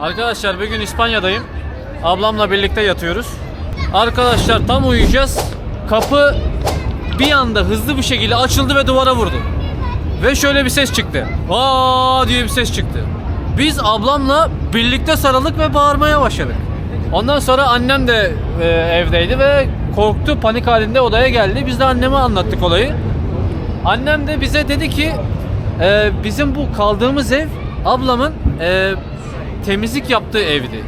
Arkadaşlar bir gün İspanya'dayım. Ablamla birlikte yatıyoruz. Arkadaşlar tam uyuyacağız. Kapı bir anda hızlı bir şekilde açıldı ve duvara vurdu. Ve şöyle bir ses çıktı. Aa diye bir ses çıktı. Biz ablamla birlikte sarıldık ve bağırmaya başladık. Ondan sonra annem de e, evdeydi ve korktu, panik halinde odaya geldi. Biz de anneme anlattık olayı. Annem de bize dedi ki e, bizim bu kaldığımız ev ablamın e, temizlik yaptığı evdi.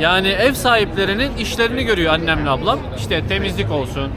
Yani ev sahiplerinin işlerini görüyor annemle ablam. İşte temizlik olsun,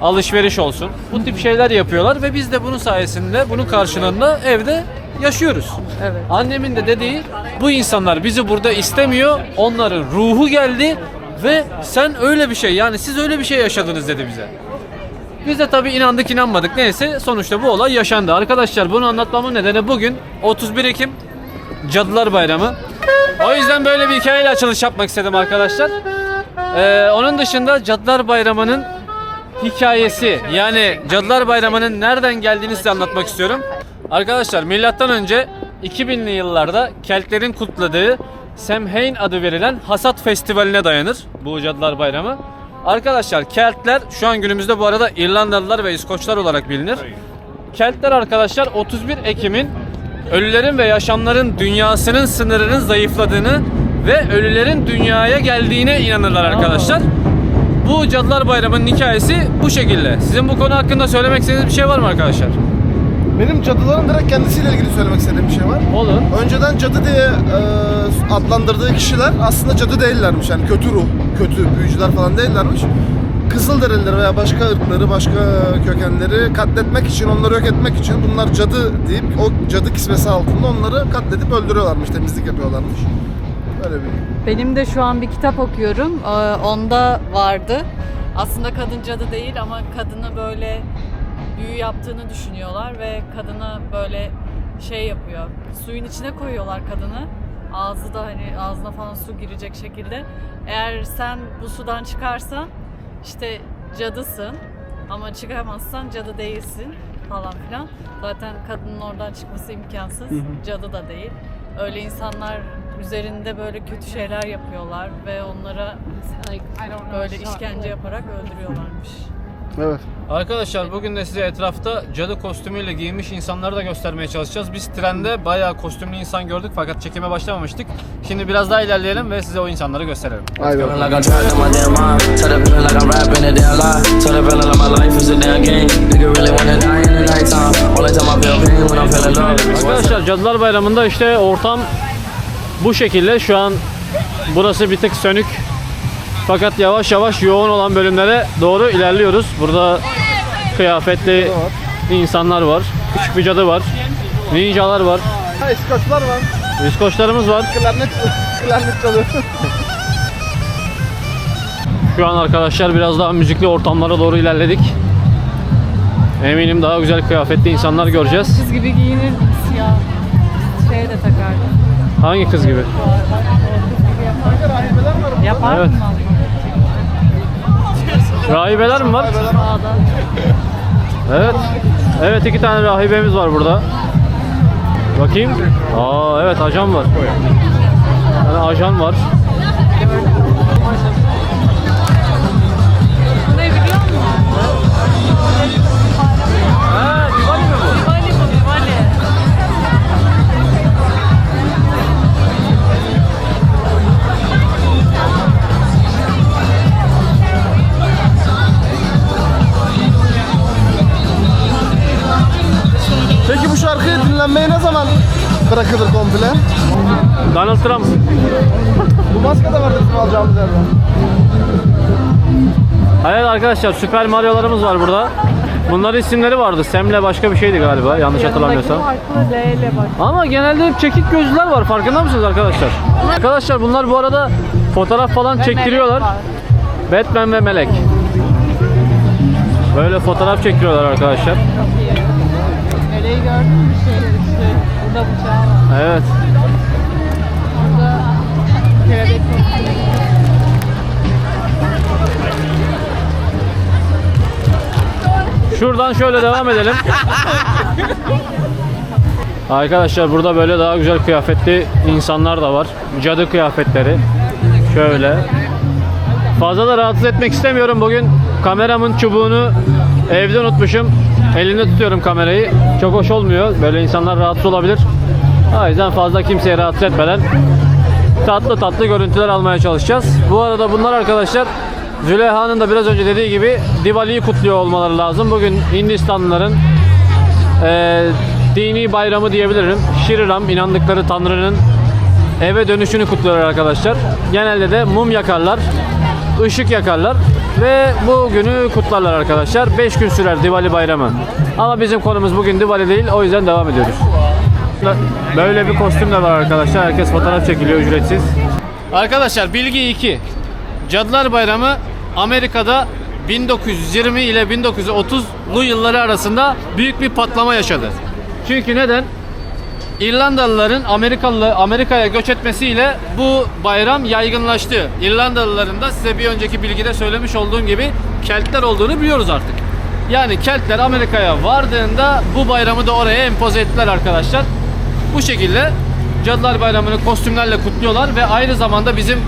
alışveriş olsun. Bu tip şeyler yapıyorlar ve biz de bunun sayesinde, bunun karşılığında evde yaşıyoruz. Evet. Annemin de dediği bu insanlar bizi burada istemiyor. Onların ruhu geldi ve sen öyle bir şey yani siz öyle bir şey yaşadınız dedi bize. Biz de tabii inandık inanmadık neyse sonuçta bu olay yaşandı. Arkadaşlar bunu anlatmamın nedeni bugün 31 Ekim Cadılar Bayramı. O yüzden böyle bir hikayeyle açılış yapmak istedim arkadaşlar. Ee, onun dışında Cadılar Bayramı'nın hikayesi yani Cadılar Bayramı'nın nereden geldiğini size anlatmak istiyorum. Arkadaşlar milattan önce 2000'li yıllarda Keltlerin kutladığı Samhain adı verilen Hasat Festivali'ne dayanır bu Cadılar Bayramı. Arkadaşlar Keltler şu an günümüzde bu arada İrlandalılar ve İskoçlar olarak bilinir. Keltler arkadaşlar 31 Ekim'in ölülerin ve yaşamların dünyasının sınırının zayıfladığını ve ölülerin dünyaya geldiğine inanırlar arkadaşlar. Bu Cadılar Bayramı'nın hikayesi bu şekilde. Sizin bu konu hakkında söylemek istediğiniz bir şey var mı arkadaşlar? Benim cadıların direkt kendisiyle ilgili söylemek istediğim bir şey var. Olur. Önceden cadı diye e, adlandırdığı kişiler aslında cadı değillermiş. Yani kötü ruh, kötü büyücüler falan değillermiş. Kızılderilileri veya başka ırkları, başka kökenleri katletmek için, onları yok etmek için bunlar cadı deyip o cadı kisvesi altında onları katledip öldürüyorlarmış, temizlik yapıyorlarmış. Böyle bir Benim de şu an bir kitap okuyorum. Ee, Onda vardı. Aslında kadın cadı değil ama kadını böyle büyü yaptığını düşünüyorlar ve kadına böyle şey yapıyor. Suyun içine koyuyorlar kadını. Ağzı da hani ağzına falan su girecek şekilde. Eğer sen bu sudan çıkarsan işte cadısın ama çıkamazsan cadı değilsin falan filan. Zaten kadının oradan çıkması imkansız. Cadı da değil. Öyle insanlar üzerinde böyle kötü şeyler yapıyorlar ve onlara böyle işkence yaparak öldürüyorlarmış. Evet. Arkadaşlar bugün de size etrafta cadı kostümüyle giyinmiş insanları da göstermeye çalışacağız. Biz trende bayağı kostümlü insan gördük fakat çekime başlamamıştık. Şimdi biraz daha ilerleyelim ve size o insanları gösterelim. Arkadaşlar Cadılar Bayramı'nda işte ortam bu şekilde. Şu an burası bir tık sönük. Fakat yavaş yavaş yoğun olan bölümlere doğru ilerliyoruz. Burada kıyafetli insanlar var. Küçük bir cadı var. Ninjalar var. İskoçlar var. İskoçlarımız var. Klarnet, klarnet çalıyor. Şu an arkadaşlar biraz daha müzikli ortamlara doğru ilerledik. Eminim daha güzel kıyafetli insanlar göreceğiz. Kız gibi giyinir siyah şey de takardı. Hangi kız gibi? Yapar Evet. mı? Rahibeler mi var? Evet. Evet iki tane rahibemiz var burada. Bakayım. Aa evet ajan var. Yani ajan var. Peki bu şarkıyı dinlenmeyi ne zaman bırakılır komple? Donald Trump. Bu maske de var bizim alacağımız yerden. Evet arkadaşlar Süper Mario'larımız var burada. Bunların isimleri vardı. Sem'le başka bir şeydi galiba yanlış hatırlamıyorsam. Ama genelde hep çekik gözlüler var. Farkında mısınız arkadaşlar? Arkadaşlar bunlar bu arada fotoğraf falan çektiriyorlar. Batman ve Melek. Böyle fotoğraf çektiriyorlar arkadaşlar. Gördün mü şey? İşte burada bıçağı var. Evet. Burada kelebek kostümü. Şuradan şöyle devam edelim. Arkadaşlar burada böyle daha güzel kıyafetli insanlar da var. Cadı kıyafetleri. Şöyle. Fazla da rahatsız etmek istemiyorum. Bugün kameramın çubuğunu evde unutmuşum. Elimde tutuyorum kamerayı. Çok hoş olmuyor. Böyle insanlar rahatsız olabilir. O yüzden fazla kimseye rahatsız etmeden tatlı tatlı görüntüler almaya çalışacağız. Bu arada bunlar arkadaşlar Züleyha'nın da biraz önce dediği gibi Diwali'yi kutluyor olmaları lazım. Bugün Hindistanlıların eee, dini bayramı diyebilirim. Şri Ram inandıkları tanrının eve dönüşünü kutluyorlar arkadaşlar. Genelde de mum yakarlar, ışık yakarlar ve bu günü kutlarlar arkadaşlar. 5 gün sürer Diwali bayramı. Ama bizim konumuz bugün Diwali değil o yüzden devam ediyoruz. Böyle bir kostüm de var arkadaşlar. Herkes fotoğraf çekiliyor ücretsiz. Arkadaşlar bilgi 2. Cadılar Bayramı Amerika'da 1920 ile 1930'lu yılları arasında büyük bir patlama yaşadı. Çünkü neden? İrlandalıların Amerikalı Amerika'ya göç etmesiyle bu bayram yaygınlaştı. İrlandalıların da size bir önceki bilgide söylemiş olduğum gibi Keltler olduğunu biliyoruz artık. Yani Keltler Amerika'ya vardığında bu bayramı da oraya empoze ettiler arkadaşlar. Bu şekilde Cadılar Bayramı'nı kostümlerle kutluyorlar ve aynı zamanda bizim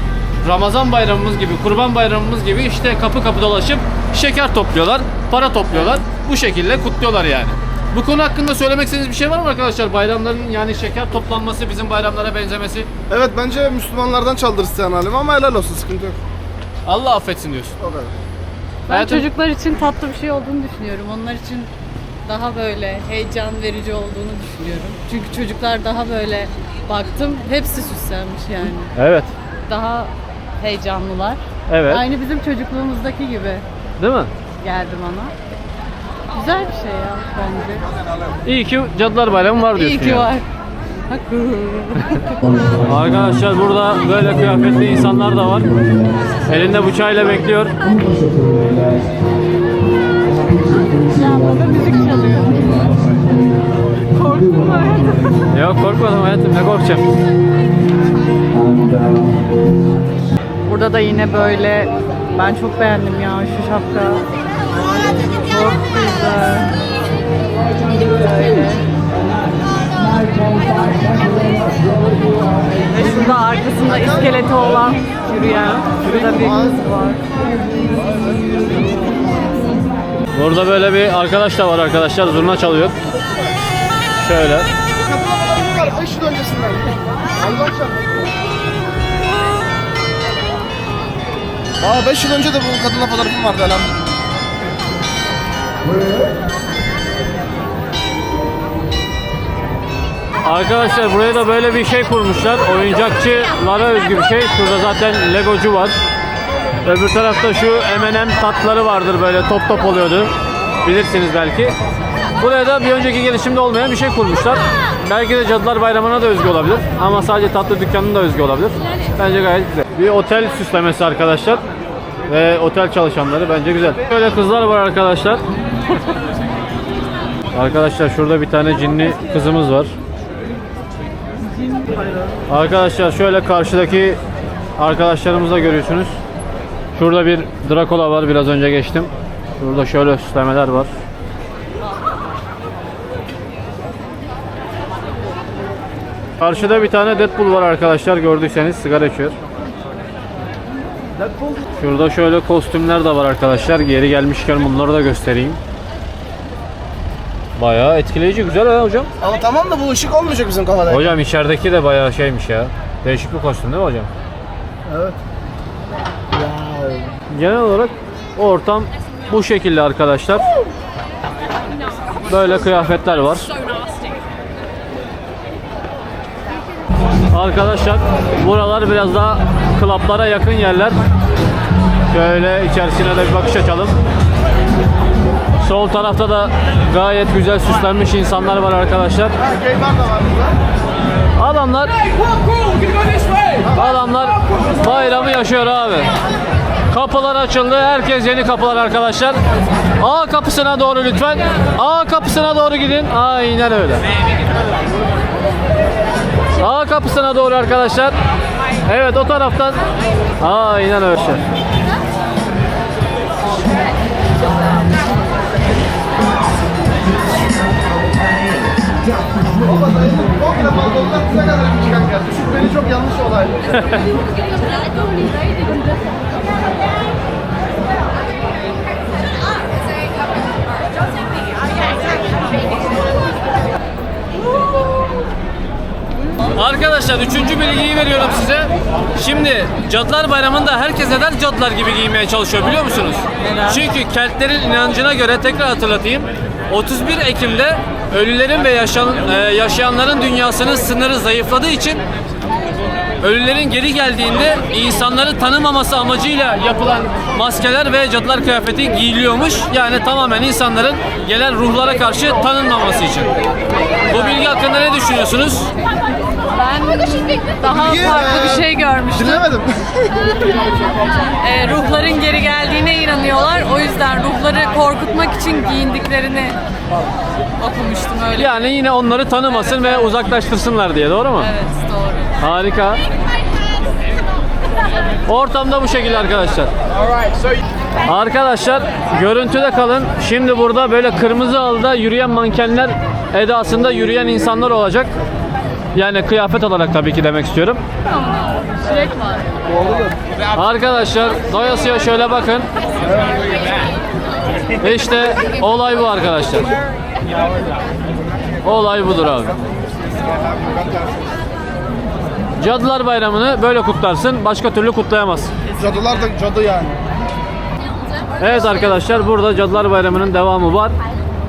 Ramazan bayramımız gibi, Kurban bayramımız gibi işte kapı kapı dolaşıp şeker topluyorlar, para topluyorlar. Bu şekilde kutluyorlar yani. Bu konu hakkında söylemek istediğiniz bir şey var mı arkadaşlar? Bayramların yani şeker toplanması bizim bayramlara benzemesi. Evet bence Müslümanlardan çaldır isteyen halim ama helal olsun sıkıntı yok. Allah affetsin diyorsun. O kadar. Ben Hayatım- çocuklar için tatlı bir şey olduğunu düşünüyorum. Onlar için daha böyle heyecan verici olduğunu düşünüyorum. Çünkü çocuklar daha böyle baktım hepsi süslenmiş yani. Evet. Daha heyecanlılar. Evet. Aynı bizim çocukluğumuzdaki gibi Değil mi? geldi bana. Güzel bir şey ya bence. İyi ki Cadılar Bayramı var diyorsun. İyi ki yani. var. Arkadaşlar burada böyle kıyafetli insanlar da var. Elinde bıçağıyla bekliyor. müzik çalıyor. Korktum hayatım. Yok korkmadım hayatım ne korkacağım. Burada da yine böyle ben çok beğendim ya şu şapka. Çok güzel. Böyle. Ve şurada arkasında iskeleti olan yürüyen şurada bir kız var. Burada böyle bir arkadaş da var arkadaşlar zurna çalıyor. Şöyle. Bu kadar var 5 yıl öncesinden. Aa 5 yıl önce de bu kadınla fotoğrafım vardı lan. Arkadaşlar buraya da böyle bir şey kurmuşlar. Oyuncakçılara özgü bir şey. Şurada zaten legocu var. Öbür tarafta şu M&M tatları vardır böyle top top oluyordu. Bilirsiniz belki. Buraya da bir önceki gelişimde olmayan bir şey kurmuşlar. Belki de Cadılar Bayramı'na da özgü olabilir. Ama sadece tatlı dükkanının da özgü olabilir. Bence gayet güzel. Bir otel süslemesi arkadaşlar. Ve otel çalışanları bence güzel. Böyle kızlar var arkadaşlar. Arkadaşlar şurada bir tane cinli kızımız var. Arkadaşlar şöyle karşıdaki arkadaşlarımızı görüyorsunuz. Şurada bir Dracula var biraz önce geçtim. Şurada şöyle süslemeler var. Karşıda bir tane Deadpool var arkadaşlar gördüyseniz sigara içiyor. Şurada şöyle kostümler de var arkadaşlar. Geri gelmişken bunları da göstereyim. Bayağı etkileyici güzel ha hocam. Ama tamam da bu ışık olmayacak bizim kafada. Hocam içerideki de bayağı şeymiş ya. Değişik bir kostüm değil mi hocam? Evet. Genel olarak ortam bu şekilde arkadaşlar. Böyle kıyafetler var. Arkadaşlar buralar biraz daha klaplara yakın yerler. Şöyle içerisine de bir bakış açalım. Sol tarafta da gayet güzel süslenmiş insanlar var arkadaşlar. Adamlar Adamlar bayramı yaşıyor abi. Kapılar açıldı. Herkes yeni kapılar arkadaşlar. A kapısına doğru lütfen. A kapısına doğru gidin. Aynen öyle. A kapısına doğru arkadaşlar. Evet o taraftan. Aynen öyle. Beni çok yanlış olaydı. Arkadaşlar üçüncü bilgiyi veriyorum size. Şimdi Cadılar Bayramı'nda herkes neden cadılar gibi giymeye çalışıyor biliyor musunuz? Çünkü Keltlerin inancına göre tekrar hatırlatayım. 31 Ekim'de ölülerin ve yaşayan, e, yaşayanların dünyasının sınırı zayıfladığı için ölülerin geri geldiğinde insanları tanımaması amacıyla yapılan maskeler ve cadılar kıyafeti giyiliyormuş. Yani tamamen insanların gelen ruhlara karşı tanınmaması için. Bu bilgi hakkında ne düşünüyorsunuz? Ben daha farklı e, bir şey görmüştüm. Dinlemedim. Ee, ruhların geri geldiğine inanıyorlar. O yüzden ruhları korkutmak için giyindiklerini okumuştum öyle. Yani yine onları tanımasın ve uzaklaştırsınlar diye doğru mu? Evet doğru. Harika. Ortamda bu şekilde arkadaşlar. Arkadaşlar görüntüde kalın. Şimdi burada böyle kırmızı halıda yürüyen mankenler edasında yürüyen insanlar olacak. Yani kıyafet olarak tabii ki demek istiyorum. Çilek var. Arkadaşlar doyasıya şöyle bakın. İşte olay bu arkadaşlar. Olay budur abi. Cadılar Bayramı'nı böyle kutlarsın, başka türlü kutlayamazsın. Cadılar da cadı yani. Evet arkadaşlar burada Cadılar Bayramı'nın devamı var.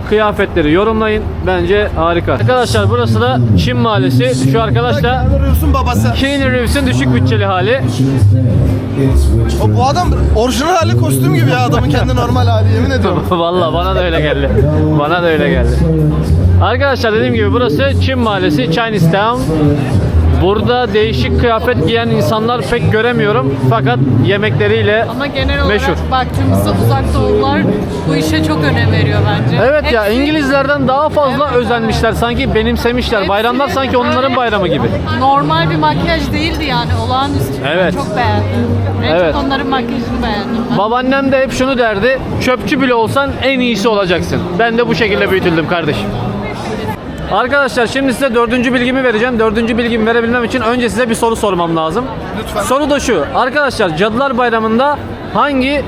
Kıyafetleri yorumlayın. Bence harika. Arkadaşlar burası da Çin Mahallesi. Şu arkadaş da babası. Keanu Reeves'in düşük bütçeli hali. O, bu adam orijinal hali kostüm gibi ya adamın kendi normal hali yemin ediyorum. Vallahi bana da öyle geldi. Bana da öyle geldi. Arkadaşlar dediğim gibi burası Çin Mahallesi, Chinatown. Burada değişik kıyafet giyen insanlar pek göremiyorum. Fakat yemekleriyle Ama genel olarak meşhur. baktığımızda uzak doğular bu işe çok önem veriyor bence. Evet ya Hepsi İngilizlerden daha fazla Evet, özenmişler. Sanki benimsemişler. Hepsi Bayramlar sanki onların bayramı gibi. Normal bir makyaj değildi yani olağanüstü. Evet. Çok beğendim. En Evet. çok onların makyajını beğendim ben. Babaannem de hep şunu derdi. Çöpçü bile olsan en iyisi olacaksın. Ben de bu şekilde büyütüldüm kardeşim. Arkadaşlar şimdi size dördüncü bilgimi vereceğim. Dördüncü bilgimi verebilmem için önce size bir soru sormam lazım. Lütfen. Soru da şu. Arkadaşlar Cadılar Bayramı'nda hangi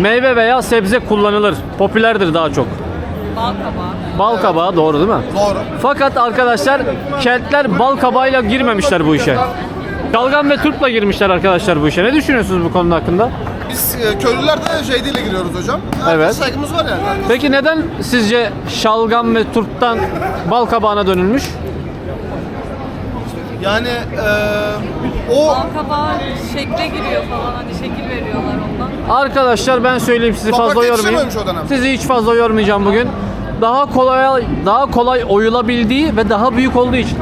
meyve veya sebze kullanılır? Popülerdir daha çok. Bal kabağı. Bal kabağı doğru değil mi? Doğru. Fakat arkadaşlar Keltler bal kabağıyla girmemişler bu işe. Şalgam ve turpla girmişler arkadaşlar bu işe. Ne düşünüyorsunuz bu konu hakkında? Biz e, köylüler de şeydiyle giriyoruz hocam. Evet. saygımız var yani. Peki neden sizce şalgam ve turptan bal kabağına dönülmüş? Yani e, o Bal kabağı şekle giriyor falan hani şekil veriyorlar ondan. Arkadaşlar ben söyleyeyim sizi Toprak fazla yormayayım. yetişememiş o dönem. Sizi hiç fazla yormayacağım bugün. Daha kolay daha kolay oyulabildiği ve daha büyük olduğu için.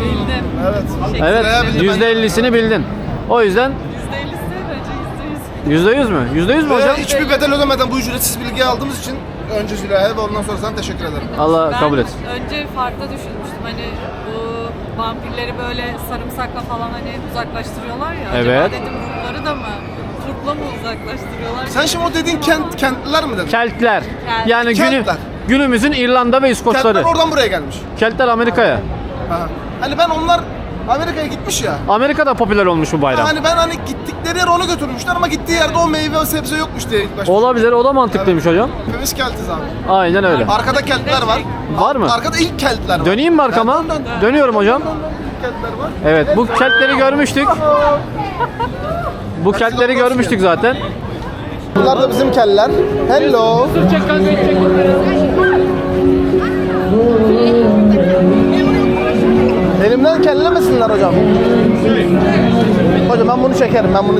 Bildim. evet. Evet, Veya yüzde ellisini bildin. O yüzden %50'si bence %100. Yüzde yüz mü? Yüzde yüz mü Ve hocam? hiçbir bedel ödemeden bu ücretsiz bilgiyi aldığımız için önce Züleyha'ya ve ondan sonra sana teşekkür ederim. Allah Ben kabul etsin. önce farklı düşünmüştüm hani bu vampirleri böyle sarımsakla falan hani uzaklaştırıyorlar ya. Evet. Acaba dedim ruhları da mı turpla mı uzaklaştırıyorlar? Sen şimdi o dediğin kent kentliler mi dedin? Keltler. Kelt. Yani günü, Keltler. günümüzün İrlanda ve İskoçları. Kentler oradan buraya gelmiş. Keltler Amerika'ya. Ha. Hani ben onlar Amerika'ya gitmiş ya. Amerika'da popüler olmuş bu bayram. Hani ben hani gittikleri yer onu götürmüşler ama gittiği yerde o meyve ve sebze yokmuş diye ilk başta. Olabilir, o da mantıklıymış hocam. Hepimiz keltiz abi. Aynen öyle. Arkada keltler var. Var mı? Arkada ilk keltler var. Döneyim mi arkama? Dön, dön, dön. Dönüyorum hocam. Dön, dön, dön. İlk keltler var. Evet, bu keltleri görmüştük. Bu keltleri görmüştük zaten. Bunlar da bizim keller. Hello. Kanka, Elimden kellemesinler hocam. Hocam ben bunu çekerim. Ben bunu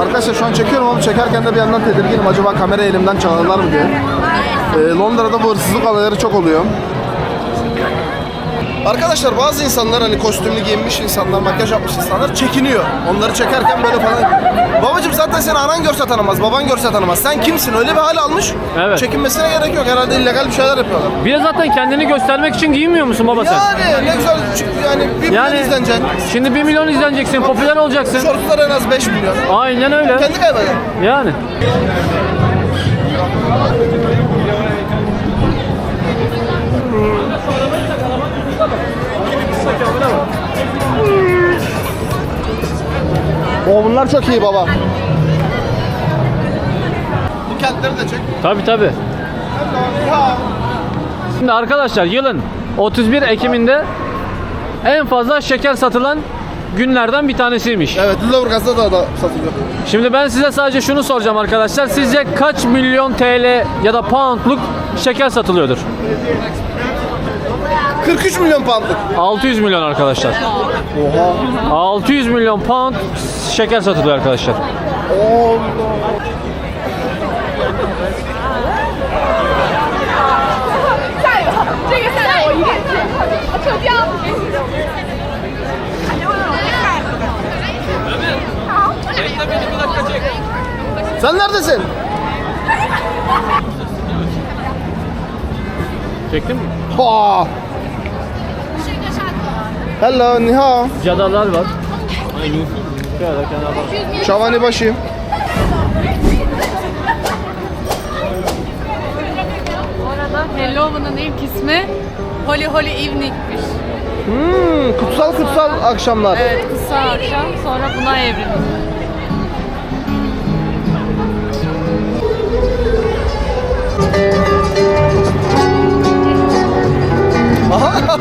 Arkadaşlar şu an çekiyorum ama çekerken de bir yandan tedirginim. Acaba kamera elimden çalarlar mı diye. Ee, Londra'da bu hırsızlık olayları çok oluyor. Arkadaşlar bazı insanlar hani kostümlü giyinmiş insanlar, makyaj yapmış insanlar çekiniyor. Onları çekerken böyle falan Babacım zaten seni anan görse tanımaz, baban görse tanımaz. Sen kimsin? Öyle bir hal almış. Evet. Çekinmesine gerek yok. Herhalde illegal bir şeyler yapıyorlar. Bir de zaten kendini göstermek için giyinmiyor musun baba sen? Yani ne güzel çünkü yani bir milyon Yani izleneceksin. şimdi 1 milyon izleneceksin, popüler olacaksın. Şortlar en az 5 milyon. Aynen öyle. Kendi kaybeder. Yani. O bunlar çok iyi baba. Bu kentleri de çek. Tabi tabi. Şimdi arkadaşlar yılın 31 Ekim'inde en fazla şeker satılan günlerden bir tanesiymiş. Evet, Lüleburgaz'da da, da satılıyor. Şimdi ben size sadece şunu soracağım arkadaşlar. Sizce kaç milyon TL ya da poundluk şeker satılıyordur? 43 milyon poundluk. 600 milyon arkadaşlar. Oha. 600 milyon pound şeker satılıyor arkadaşlar. Oo. Sen neredesin? Çektin mi? Ha. Hello, ni hao. Cadalar var. Şavani başı. Bu arada Hellova'nın ilk ismi Holy Holy Evening'miş. Hmm, kutsal kutsal akşamlar. Evet, kutsal akşam sonra buna evrilmiş. Aha!